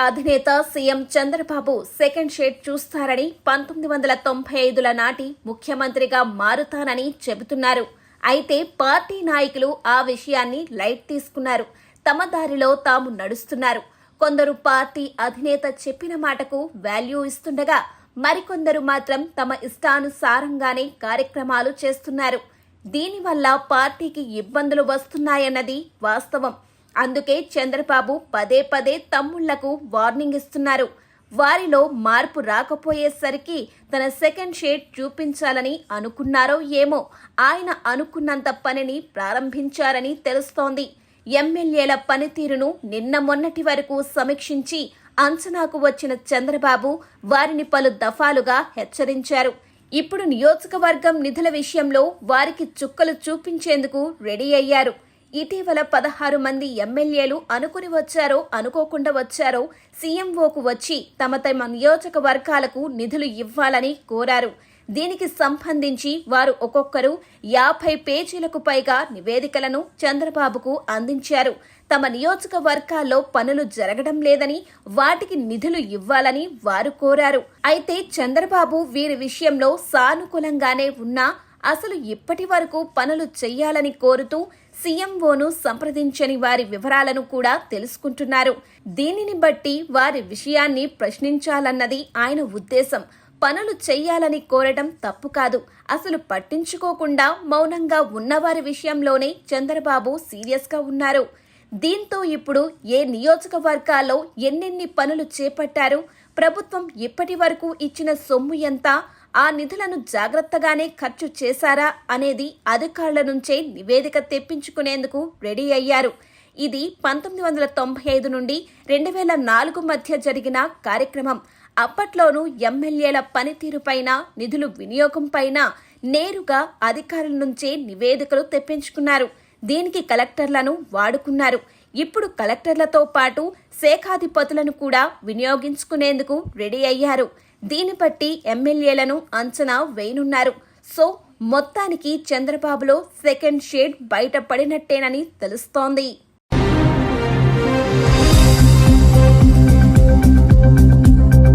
అధినేత CM Chandrababu second shade చూస్తారని పంతొమ్మిది వందల తొంభై ఐదుల నాటి ముఖ్యమంత్రిగా మారుతానని చెబుతున్నారు. అయితే పార్టీ నాయకులు ఆ విషయాన్ని లైట్ తీసుకున్నారు. తమ దారిలో తాము నడుస్తున్నారు. కొందరు పార్టీ అధినేత చెప్పిన మాటకు వాల్యూ ఇస్తుండగా మరికొందరు మాత్రం తమ ఇష్టానుసారంగానే కార్యక్రమాలు చేస్తున్నారు. దీనివల్ల పార్టీకి ఇబ్బందులు వస్తున్నాయన్నది వాస్తవం. అందుకే చంద్రబాబు పదే పదే తమ్ముళ్ళకు వార్నింగ్ ఇస్తున్నారు. వారిలో మార్పు రాకపోయేసరికి తన సెకండ్ షేడ్ చూపించాలని అనుకున్నారో ఏమో. ఆయన అనుకున్నంత పనిని ప్రారంభించారని తెలుస్తోంది. ఎమ్మెల్యేల పనితీరును నిన్న మొన్నటి వరకు సమీక్షించి అంచనాకు వచ్చిన చంద్రబాబు వారిని పలు దఫాలుగా హెచ్చరించారు. ఇప్పుడు నియోజకవర్గం నిధుల విషయంలో వారికి చుక్కలు చూపించేందుకు రెడీ అయ్యారు. ఇటీవల పదహారు మంది ఎమ్మెల్యేలు అనుకుని వచ్చారో అనుకోకుండా వచ్చారో సీఎంఓకు వచ్చి తమ తమ నియోజకవర్గాలకు నిధులు ఇవ్వాలని కోరారు. దీనికి సంబంధించి వారు ఒక్కొక్కరు యాభై పేజీలకు పైగా నివేదికలను చంద్రబాబుకు అందించారు. తమ నియోజకవర్గాల్లో పనులు జరగడం లేదని వాటికి నిధులు ఇవ్వాలని వారు కోరారు. అయితే చంద్రబాబు వీరి విషయంలో సానుకూలంగానే ఉన్నా అసలు ఇప్పటి వరకు పనులు చెయ్యాలని కోరుతూ సీఎంఓను సంప్రదించని వారి వివరాలను కూడా తెలుసుకుంటున్నారు. దీనిని బట్టి వారి విషయాన్ని ప్రశ్నించాలన్నది ఆయన ఉద్దేశం. పనులు చెయ్యాలని కోరటం తప్పు కాదు. అసలు పట్టించుకోకుండా మౌనంగా ఉన్నవారి విషయంలోనే చంద్రబాబు సీరియస్గా ఉన్నారు. దీంతో ఇప్పుడు ఏ నియోజకవర్గాల్లో ఎన్నెన్ని పనులు చేపట్టారు? ప్రభుత్వం ఇప్పటి వరకు ఇచ్చిన సొమ్ము ఎంత? ఆ నిధులను జాగ్రత్తగానే ఖర్చు చేశారా అనేది అధికారుల నుంచే నివేదిక తెప్పించుకునేందుకు రెడీ అయ్యారు. ఇది పంతొమ్మిది వందల తొంభై ఐదు నుండి రెండు వేల నాలుగు మధ్య జరిగిన కార్యక్రమం. అప్పట్లోనూ ఎమ్మెల్యేల పనితీరుపైన నిధులు వినియోగంపైన నేరుగా అధికారుల నుంచే నివేదికలు తెప్పించుకున్నారు. దీనికి కలెక్టర్లను వాడుకున్నారు. ఇప్పుడు కలెక్టర్లతో పాటు శాఖాధిపతులను కూడా వినియోగించుకునేందుకు రెడీ అయ్యారు. దీన్ని బట్టి ఎమ్మెల్యేలను అంచనా వేయనున్నారు. సో మొత్తానికి చంద్రబాబులో సెకండ్ షేడ్ బయటపడినట్టేనని తెలుస్తోంది.